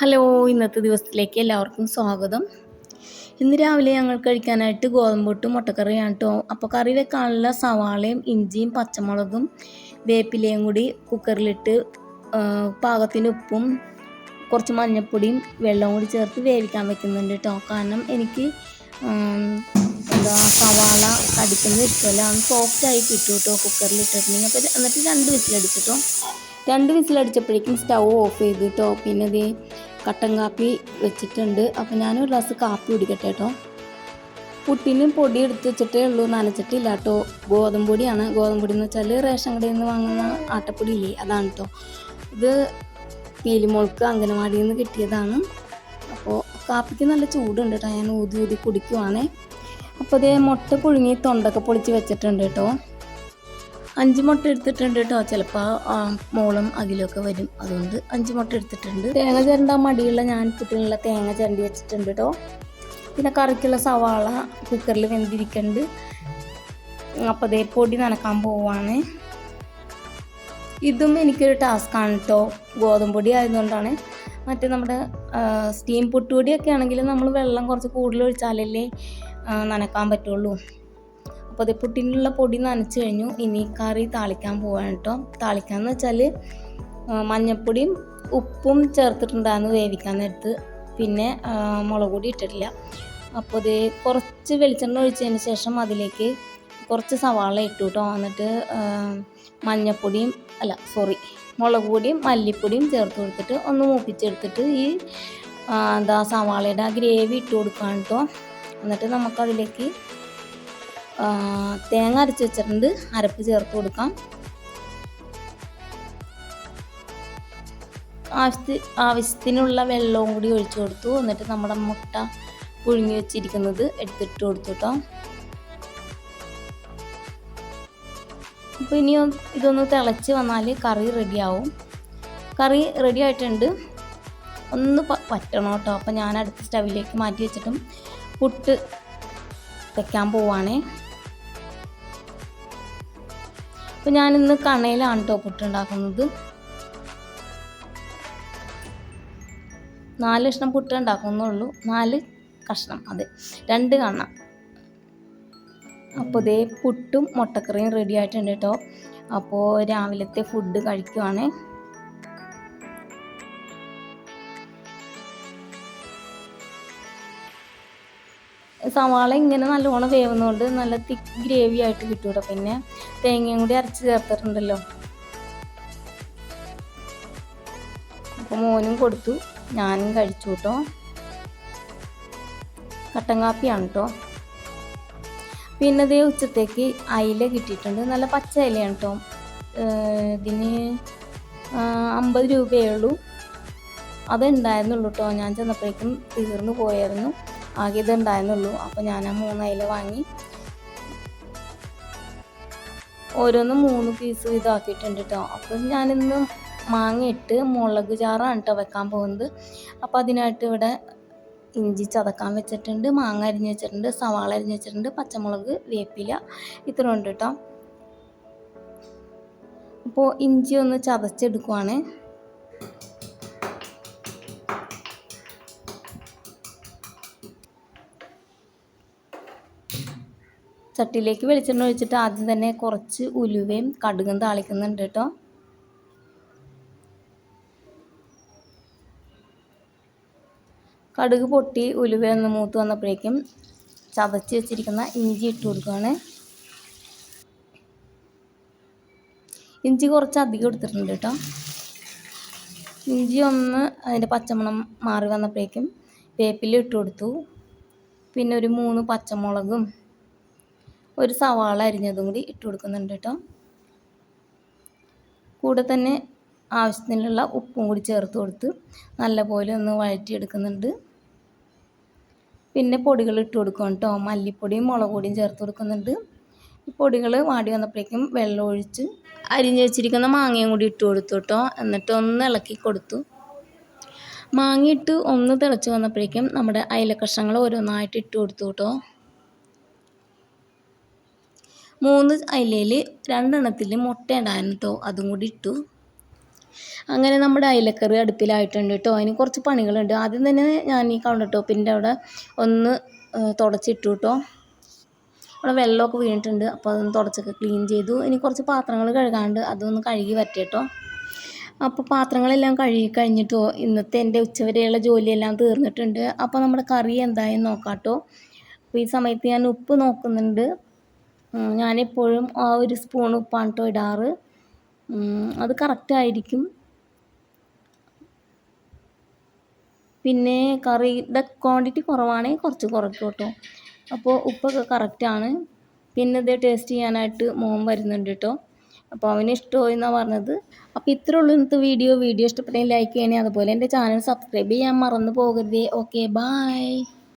Hello ഇന്നത്തെ ദിവസത്തിലേക്ക് എല്ലാവർക്കും സ്വാഗതം. ഇന്ന് രാവിലെ ഞങ്ങൾ കഴിക്കാനായിട്ട് ഗോതമ്പൊട്ടും മുട്ടക്കറിയാണ് കേട്ടോ. അപ്പോൾ കറി വെക്കാനുള്ള സവാളയും ഇഞ്ചിയും പച്ചമുളകും വേപ്പിലയും കൂടി കുക്കറിലിട്ട് പാകത്തിന് ഉപ്പും കുറച്ച് മഞ്ഞൾപ്പൊടിയും വെള്ളവും കൂടി ചേർത്ത് വേവിക്കാൻ വെക്കുന്നുണ്ട് കേട്ടോ. കാരണം എനിക്ക് എന്താ സവാള കടിക്കുന്നത് ഇഷ്ടമല്ല സോഫ്റ്റ് സോഫ്റ്റായി കിട്ടും കേട്ടോ കുക്കറിൽ ഇട്ടിട്ടുണ്ടെങ്കിൽ അപ്പോൾ എന്നിട്ട് രണ്ട് വിസിലടിച്ചിട്ടോ. രണ്ട് വിസിലടിച്ചപ്പോഴേക്കും സ്റ്റൗ ഓഫ് ചെയ്തു കേട്ടോ. പിന്നെ ഇത് കട്ടൻ കാപ്പി വെച്ചിട്ടുണ്ട്. അപ്പോൾ ഞാനൊരു ഗ്ലാസ് കാപ്പി കുടിക്കട്ടെ കേട്ടോ. പുട്ടിന് പൊടി എടുത്ത് വെച്ചിട്ടേ ഉള്ളൂ. നനച്ചിട്ടില്ല കേട്ടോ. ഗോതമ്പ് പൊടിയാണ്. ഗോതമ്പ് പൊടി എന്ന് വെച്ചാൽ റേഷൻ കടയിൽ നിന്ന് വാങ്ങുന്ന ആട്ടപ്പൊടി ഇല്ലേ? അതാണ് കേട്ടോ ഇത് പീലിമോൾക്ക് അംഗനവാടിയിൽ നിന്ന് കിട്ടിയതാണ്. അപ്പോൾ കാപ്പിക്ക് നല്ല ചൂടുണ്ട് കേട്ടോ ഞാൻ ഊതി ഊതി കുടിക്കുവാണേ. അപ്പോൾ അതേ മുട്ട പുഴുങ്ങി തൊണ്ടൊക്കെ പൊളിച്ച് വെച്ചിട്ടുണ്ട് കേട്ടോ അഞ്ച് മുട്ട എടുത്തിട്ടുണ്ട് കേട്ടോ ചിലപ്പോൾ മോളും അകിലൊക്കെ വരും. അതുകൊണ്ട് അഞ്ച് മുട്ട എടുത്തിട്ടുണ്ട്. തേങ്ങ ചിരണ്ട മടിയുള്ള ഞാൻ ചുറ്റിനുള്ള തേങ്ങ ചിരണ്ടി വെച്ചിട്ടുണ്ട് കേട്ടോ പിന്നെ കറിക്കുള്ള സവാള കുക്കറിൽ വെന്തിരിക്കുന്നുണ്ട് അപ്പോൾ അതേ പൊടി നനക്കാൻ പോവാണ്. ഇതും എനിക്കൊരു ടാസ്ക്കാണ് കേട്ടോ ഗോതമ്പ് പൊടി ആയതുകൊണ്ടാണ്. മറ്റേ നമ്മുടെ സ്റ്റീം പുട്ടുപൊടിയൊക്കെ ആണെങ്കിൽ നമ്മൾ വെള്ളം കുറച്ച് കൂടുതൽ ഒഴിച്ചാലല്ലേ നനക്കാൻ പറ്റുള്ളൂ. അപ്പോൾ പൊടി നനച്ച് കഴിഞ്ഞു. ഇനി കറി താളിക്കാൻ പോവാണ് കേട്ടോ. താളിക്കാന്ന് വെച്ചാൽ മഞ്ഞൾപ്പൊടിയും ഉപ്പും ചേർത്തിട്ടുണ്ടായിരുന്നു വേവിക്കാൻ നേരത്ത്. പിന്നെ മുളക് പൊടി ഇട്ടിട്ടില്ല. അപ്പോൾ ഇത് കുറച്ച് വെളിച്ചെണ്ണ ഒഴിച്ചതിന് ശേഷം അതിലേക്ക് കുറച്ച് സവാള ഇട്ടു കേട്ടോ. എന്നിട്ട് മഞ്ഞപ്പൊടിയും അല്ല സോറി മുളക് പൊടിയും മല്ലിപ്പൊടിയും ചേർത്ത് കൊടുത്തിട്ട് ഒന്ന് മൂപ്പിച്ചെടുത്തിട്ട് ഈ എന്താ സവാളയുടെ ആ ഗ്രേവി ഇട്ട് കൊടുക്കാൻ കേട്ടോ. എന്നിട്ട് നമുക്കതിലേക്ക് തേങ്ങ അരച്ച് വെച്ചിട്ടുണ്ട്. അരപ്പ് ചേർത്ത് കൊടുക്കാം. ആവശ്യത്തിന് ആവശ്യത്തിനുള്ള വെള്ളവും കൂടി ഒഴിച്ചു കൊടുത്തു. എന്നിട്ട് നമ്മുടെ മുട്ട പുഴുങ്ങി വെച്ചിരിക്കുന്നത് എടുത്തിട്ട് കൊടുത്തു കേട്ടോ അപ്പോൾ ഇനി ഇതൊന്ന് തിളച്ച് വന്നാൽ കറി റെഡിയാവും. കറി റെഡി ആയിട്ടുണ്ട്. ഒന്ന് പറ്റണം കേട്ടോ അപ്പോൾ ഞാൻ അടുത്ത സ്റ്റവിലേക്ക് മാറ്റി വെച്ചിട്ടും പുട്ട് വെക്കാൻ പോവാണേ. അപ്പോൾ ഞാനിന്ന് കണയിലാണ് കേട്ടോ ഉണ്ടാക്കുന്നത് നാല് കഷ്ണം പുട്ട് ഉണ്ടാക്കുന്നുള്ളൂ. നാല് കഷ്ണം അതെ. രണ്ട് കണ്ണ. അപ്പോൾ ഇതേ പുട്ടും മുട്ടക്കറിയും റെഡി ആയിട്ടുണ്ട് കേട്ടോ അപ്പോൾ രാവിലത്തെ ഫുഡ് കഴിക്കുവാണ്. സവാള ഇങ്ങനെ നല്ലോണം വേവുന്നതുകൊണ്ട് നല്ല തിക്ക് ഗ്രേവി ആയിട്ട് കിട്ടും കേട്ടോ പിന്നെ തേങ്ങയും കൂടി അരച്ച് ചേർത്തിട്ടുണ്ടല്ലോ. അപ്പോൾ മോനും കൊടുത്തു. ഞാനും കഴിച്ചു കേട്ടോ കട്ടൻ കാപ്പിയാണ് കേട്ടോ പിന്നെ ഇതേ ഉച്ചത്തേക്ക് അയില കിട്ടിയിട്ടുണ്ട്. നല്ല പച്ച ഇലയാണ് കേട്ടോ ഇതിന് അമ്പത് രൂപയേ ഉള്ളൂ അതുണ്ടായിരുന്നുള്ളൂ കേട്ടോ ഞാൻ ചെന്നപ്പോഴേക്കും തീർന്നു പോയായിരുന്നു. ആകെ ഇത് ഉണ്ടായിരുന്നുള്ളൂ അപ്പോൾ ഞാൻ ആ മൂന്ന് അയില വാങ്ങി ഓരോന്നും മൂന്ന് പീസ് ഇതാക്കിയിട്ടുണ്ട് കേട്ടോ അപ്പം ഞാനിന്ന് മാങ്ങയിട്ട് മുളക് ചാറാണ് കേട്ടോ വെക്കാൻ പോകുന്നത്. അപ്പോൾ അതിനായിട്ട് ഇവിടെ ഇഞ്ചി ചതക്കാൻ വെച്ചിട്ടുണ്ട് മാങ്ങ അരിഞ്ഞ് വെച്ചിട്ടുണ്ട് സവാള അരിഞ്ഞ് വെച്ചിട്ടുണ്ട് പച്ചമുളക് വേപ്പില ഇത്ര ഉണ്ട് കേട്ടോ അപ്പോൾ ഇഞ്ചി ഒന്ന് ചതച്ചെടുക്കുവാണ്. ചട്ടിയിലേക്ക് വെളിച്ചെണ്ണ ഒഴിച്ചിട്ട് ആദ്യം തന്നെ കുറച്ച് ഉലുവയും കടുകും താളിക്കുന്നുണ്ട് കേട്ടോ. കടുക് പൊട്ടി ഉലുവ ഒന്ന് മൂത്ത് വന്നപ്പോഴേക്കും ചതച്ച് വെച്ചിരിക്കുന്ന ഇഞ്ചി ഇട്ട് കൊടുക്കുകയാണ് ഇഞ്ചി കുറച്ച് അധികം എടുത്തിട്ടുണ്ട് കേട്ടോ. ഇഞ്ചി ഒന്ന് അതിന്റെ പച്ചമണം മാറി വന്നപ്പോഴേക്കും വേപ്പില ഇട്ട് കൊടുത്തു. പിന്നെ ഒരു മൂന്ന് പച്ചമുളകും ഒരു സവാള അരിഞ്ഞതും കൂടി ഇട്ട് കൊടുക്കുന്നുണ്ട് കേട്ടോ. കൂടെ തന്നെ ആവശ്യത്തിനുള്ള ഉപ്പും കൂടി ചേർത്ത് കൊടുത്ത് നല്ലപോലെ ഒന്ന് വഴറ്റിയെടുക്കുന്നുണ്ട്. പിന്നെ പൊടികൾ ഇട്ട് കൊടുക്കും കേട്ടോ. മല്ലിപ്പൊടിയും മുളക് പൊടിയും ചേർത്ത് കൊടുക്കുന്നുണ്ട്. ഈ പൊടികൾ വാടി വന്നപ്പോഴേക്കും വെള്ളം ഒഴിച്ച് അരിഞ്ഞ് വെച്ചിരിക്കുന്ന മാങ്ങയും കൂടി ഇട്ട് കൊടുത്തു കേട്ടോ. എന്നിട്ട് ഒന്ന് ഇളക്കി കൊടുത്തു. മാങ്ങയിട്ട് ഒന്ന് തിളച്ച് വന്നപ്പോഴേക്കും നമ്മുടെ അയിലക്കഷ്ണങ്ങൾ ഓരോന്നായിട്ട് ഇട്ട് കൊടുത്തു കേട്ടോ. മൂന്ന് അയിലയിൽ രണ്ടെണ്ണത്തിൽ മുട്ട ഉണ്ടായിരുന്നു കേട്ടോ അതും കൂടി ഇട്ടു. അങ്ങനെ നമ്മുടെ അയിലക്കറി അടുപ്പിലായിട്ടുണ്ട് കേട്ടോ അതിന് കുറച്ച് പണികളുണ്ട്. ആദ്യം തന്നെ ഞാൻ ഈ കൗണ്ടർ ടോപ്പിന്റെ അവിടെ ഒന്ന് തുടച്ചിട്ടു കേട്ടോ അവിടെ വെള്ളമൊക്കെ വീണിട്ടുണ്ട്. അപ്പോൾ അതൊന്ന് തുടച്ചൊക്കെ ക്ലീൻ ചെയ്തു. ഇനി കുറച്ച് പാത്രങ്ങൾ കഴുകാണ്ട് അതൊന്ന് കഴുകി വരട്ടെ കേട്ടോ അപ്പോൾ പാത്രങ്ങളെല്ലാം കഴുകി കഴിഞ്ഞിട്ടോ ഇന്നത്തെ എന്റെ ഉച്ചവരെയുള്ള ജോലിയെല്ലാം തീർന്നിട്ടുണ്ട്. അപ്പോൾ നമ്മുടെ കറി എന്തായെന്ന് നോക്കാം കേട്ടോ അപ്പോൾ ഈ സമയത്ത് ഞാൻ ഉപ്പ് നോക്കുന്നുണ്ട്. ഞാനെപ്പോഴും ആ ഒരു സ്പൂൺ ഉപ്പാണ് കേട്ടോ ഇടാറ് അത് കറക്റ്റായിരിക്കും പിന്നെ കറിയുടെ ക്വാണ്ടിറ്റി കുറവാണെങ്കിൽ കുറച്ച് കുറയ്ക്കും കേട്ടോ അപ്പോൾ ഉപ്പൊക്കെ കറക്റ്റാണ് പിന്നെ ഇത് ടേസ്റ്റ് ചെയ്യാനായിട്ട് മോൻ വരുന്നുണ്ട് കേട്ടോ അപ്പോൾ അവന് ഇഷ്ടമായി എന്നാണ് പറഞ്ഞത്. അപ്പോൾ ഇത്രേ ഉള്ളൂ ഇന്നത്തെ വീഡിയോ വീഡിയോ ഇഷ്ടപ്പെട്ടെങ്കിൽ ലൈക്ക് ചെയ്യണേ. അതുപോലെ എന്റെ ചാനൽ സബ്സ്ക്രൈബ് ചെയ്യാൻ മറന്നു പോകരുതേ. Okay bye